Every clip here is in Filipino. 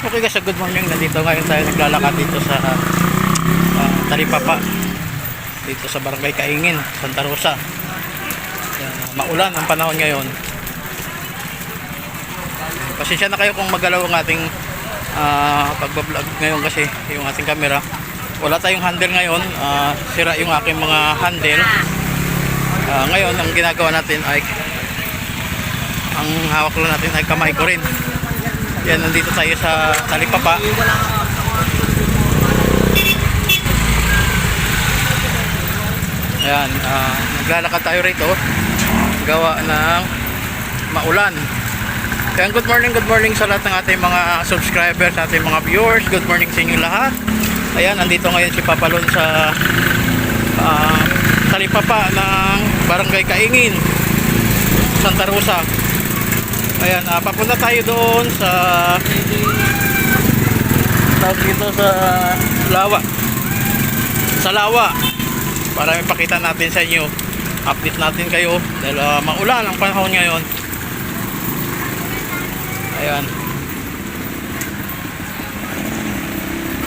Okay guys, good morning. Nandito ngayon tayo naglalakad dito sa uh, Talipapa. Dito sa Barangay Kaingin, Santa Rosa. Yan, maulan ang panahon ngayon. Pasensya na kayo kung magalaw ang ating uh, pagbablog ngayon kasi yung ating camera. Wala tayong handle ngayon. Uh, sira yung aking mga handle. Uh, ngayon, ang ginagawa natin ay ang hawak lang natin ay kamay ko rin. Yan, nandito tayo sa Talipapa. Ayan, ah, naglalakad tayo rito. Gawa ng maulan. Kaya good morning, good morning sa lahat ng ating mga subscribers, ating mga viewers. Good morning sa inyo lahat. Ayan, nandito ngayon si Papalon sa ah, Talipapa ng Barangay Kaingin, Santa Rosa. Ayan, ah, papunta tayo doon sa tawag dito sa Lawa. Sa Lawa. Para ipakita natin sa inyo. Update natin kayo dahil ah, maulan ang panahon ngayon. Ayan.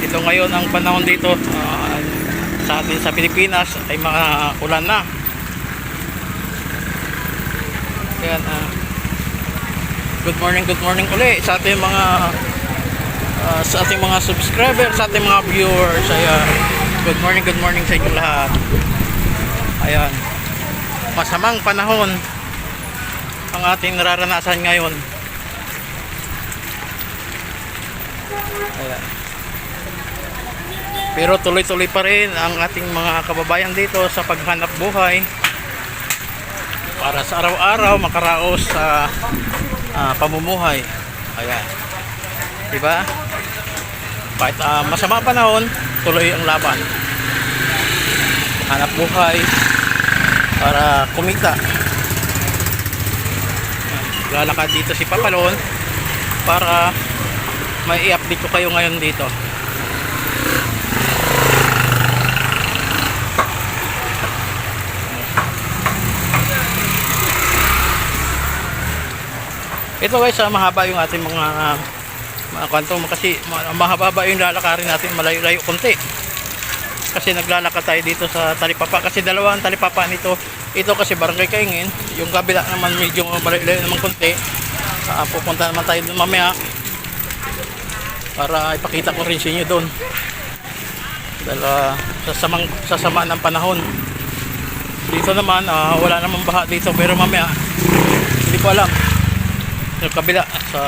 Ito ngayon ang panahon dito ah, sa atin sa Pilipinas ay mga ulan na. Ayan, ah, good morning, good morning uli sa ating mga uh, sa ating mga subscribers, sa ating mga viewers. Ayan. Good morning, good morning sa inyo lahat. Ayan. Masamang panahon ang ating nararanasan ngayon. Ayan. Pero tuloy-tuloy pa rin ang ating mga kababayan dito sa paghanap buhay para sa araw-araw makaraos sa ah, pamumuhay. Ayan. 'Di ba? Kahit ah, masama panahon, tuloy ang laban. Hanap buhay para kumita. Lalakad dito si Papalon para may i-update ko kayo ngayon dito. Ito guys, ah, mahaba yung ating mga mga kanto kasi ma- mahaba yung lalakarin natin malayo-layo konti. Kasi naglalakad tayo dito sa Talipapa kasi dalawang Talipapa nito. Ito kasi Barangay Kaingin, yung kabila naman medyo malayo-layo naman konti. Ah, pupunta naman tayo doon mamaya para ipakita ko rin sa inyo doon. Dahil ah, sasamang, sasama ng panahon. Dito naman, ah, wala namang baha dito pero mamaya hindi ko alam yung kabila sa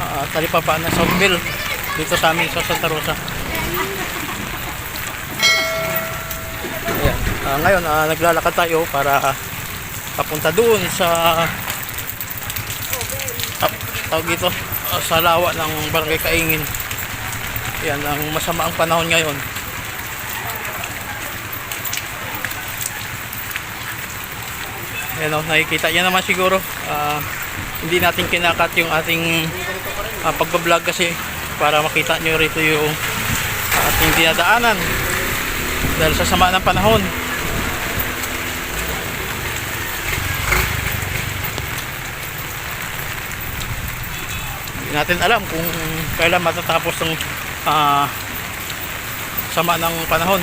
uh, talipapa na Southville dito sa amin sa Santa Rosa. Ah, ngayon ah, naglalakad tayo para papunta doon sa ah, tawag dito ah, sa lawa ng barangay Kaingin yan ang masama ang panahon ngayon Ayan o, nakikita niya naman siguro. ah, hindi natin kinakat yung ating uh, pagbablog kasi para makita nyo rito yung ating dinadaanan. Dahil sa sama ng panahon. Hindi natin alam kung kailan matatapos ng ah, sama ng panahon.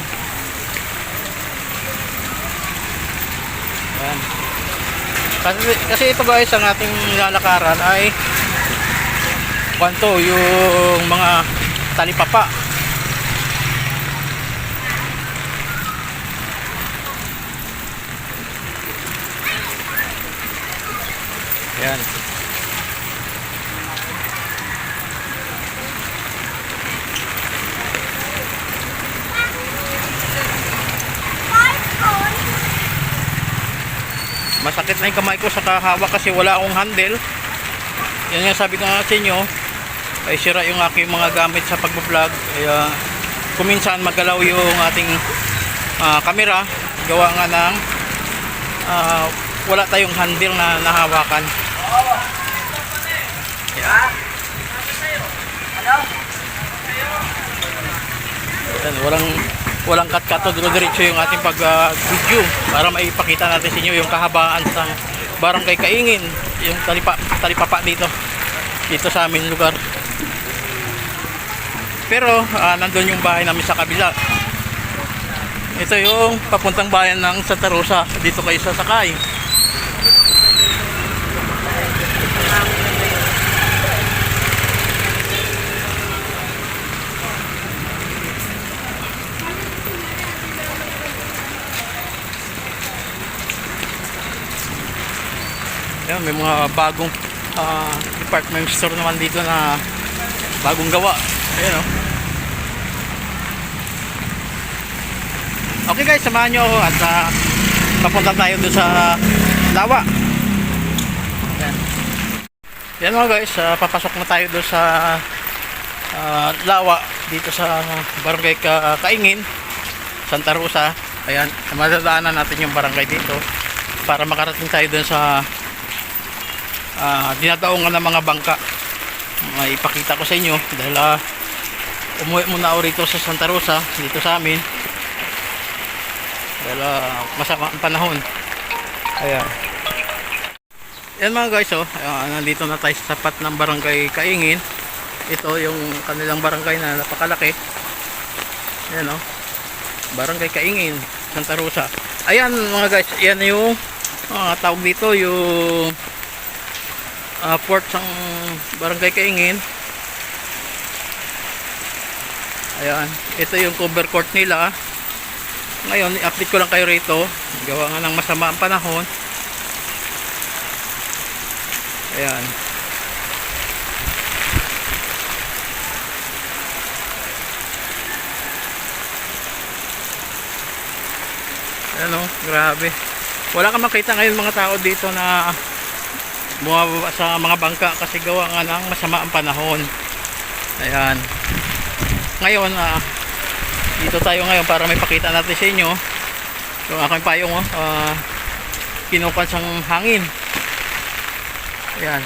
Ayan. Kasi, kasi ito guys, ang ating lalakaran ay kwanto yung mga talipapa. Yan. Masakit na yung kamay ko sa kahawak kasi wala akong handle. Yan nga sabi ko nga sa inyo ay sira yung aking mga gamit sa pagbablog. Kaya kuminsan magalaw yung ating ah, camera gawa nga ng ah, wala tayong handle na nahawakan. Yan, walang walang cut-cut to diretso yung ating pag ah, video para maipakita natin sa inyo yung kahabaan ng barangay Kaingin yung talipa, talipapa dito dito sa amin lugar Pero ah, nandun yung bahay namin sa kabila. Ito yung papuntang bayan ng Santa Rosa. Dito kayo sasakay. Yan, may mga bagong ah, department store naman dito na bagong gawa. Ayan oh. o. Okay guys, samahan nyo ako at ah, papunta tayo doon sa Lawa. Yan. Yan mga guys, ah, papasok na tayo doon sa ah, Lawa dito sa barangay Ka Kaingin, Santa Rosa. Ayan, madadaanan natin yung barangay dito para makarating tayo doon sa ah dinadaongan ng mga bangka. May ipakita ko sa inyo dahil ah, umuwi muna ako rito sa Santa Rosa dito sa amin. Dahil ah, masama ang panahon. Ayan. Yan mga guys oh. Ah, nandito na tayo sa tapat ng barangay Kaingin. Ito yung kanilang barangay na napakalaki. Yan oh. Barangay Kaingin Santa Rosa. Ayan mga guys yan yung ah, tawag dito yung uh, port ng barangay Kaingin. Ayan ito yung cover court nila. Ngayon i-update ko lang kayo rito. Gawa nga ng masama ang panahon. Ayan. Ayan o grabe. Wala kang makita ngayon mga tao dito na bumababa sa mga bangka kasi gawa nga ng masama ang panahon. Ayan. Ngayon ah, dito tayo ngayon para may pakita natin sa inyo yung aking payong oh, kinukuha siyang hangin. Ayan.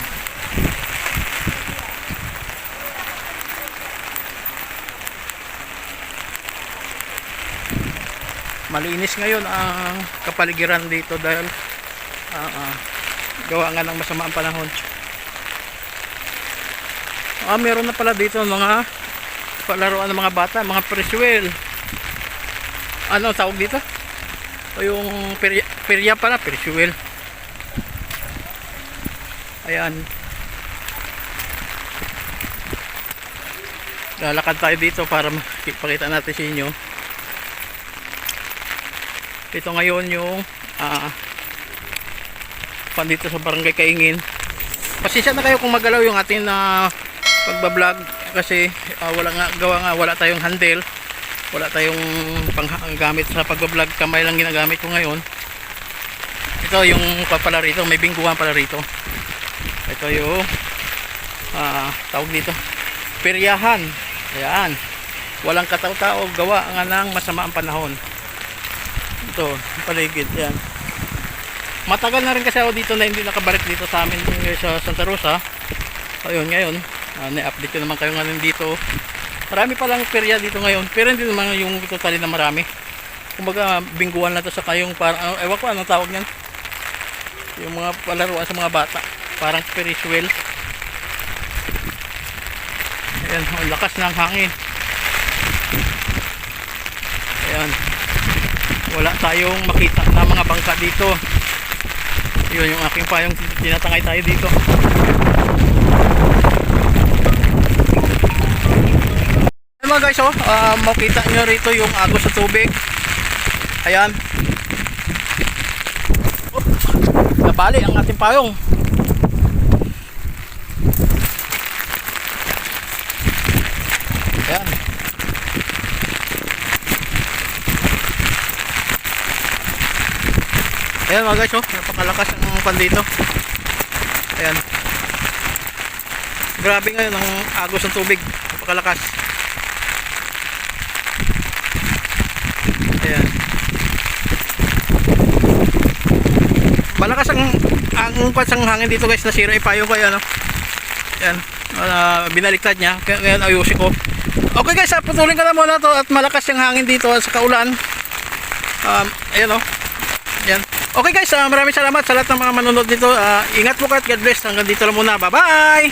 Malinis ngayon ang kapaligiran dito dahil ah, ah, gawa nga ng masama ang panahon. Ah meron na pala dito mga palaruan ng mga bata mga preswell ano tawag dito? O yung perya, perya pala preswell ayan. Lalakad tayo dito para makipakita natin sa inyo. Ito ngayon yung ah pandito sa barangay Kaingin. Pasensya na kayo kung magalaw yung ating na pagbablog kasi ah, wala nga gawa nga wala tayong handle. Wala tayong panggamit sa pagbablog. Kamay lang ginagamit ko ngayon. Ito yung pa- pala rito. May bingguhan pala rito. Ito yung ah, tawag dito. Peryahan. Ayan. Walang kataw-tao. Gawa nga ng masama ang panahon. Ito paligid. Yan matagal na rin kasi ako dito na hindi nakabalik dito sa amin sa Santa Rosa. Ayun ngayon uh, na-update ko naman kayo ngayon dito. Marami palang perya dito ngayon pero hindi naman yung totally na marami. Kumbaga bingguan na to sa kayong parang ano, ewan ko anong tawag niyan? Yung mga palaruan sa mga bata. Parang Ferris wheel ayan ang lakas ng hangin. Ayan. Wala tayong makita na mga bangka dito yun yung aking payong tinatangay tayo dito. Ayan mga guys oh ah, makita nyo rito yung agos sa tubig. Ayan. Oop, nabali ang ating payong. Ayan Ayan mga guys, oh, napakalakas ang pan. Ayan. Grabe ngayon ang agos ng tubig. Napakalakas. Ayan. Malakas ang ang ang hangin dito guys, nasira yung payo ko yan. Oh. Ayan. Uh, binaliktad niya. Ngayon ayusin ko. Okay guys, ah, putulin ka na muna to at malakas yung hangin dito sa kaulan. Um, ayan oh. Okay guys, uh, maraming salamat sa lahat ng mga manonood nito. Uh, ah, ingat po kayo at God bless. Hanggang dito lang muna. Bye-bye!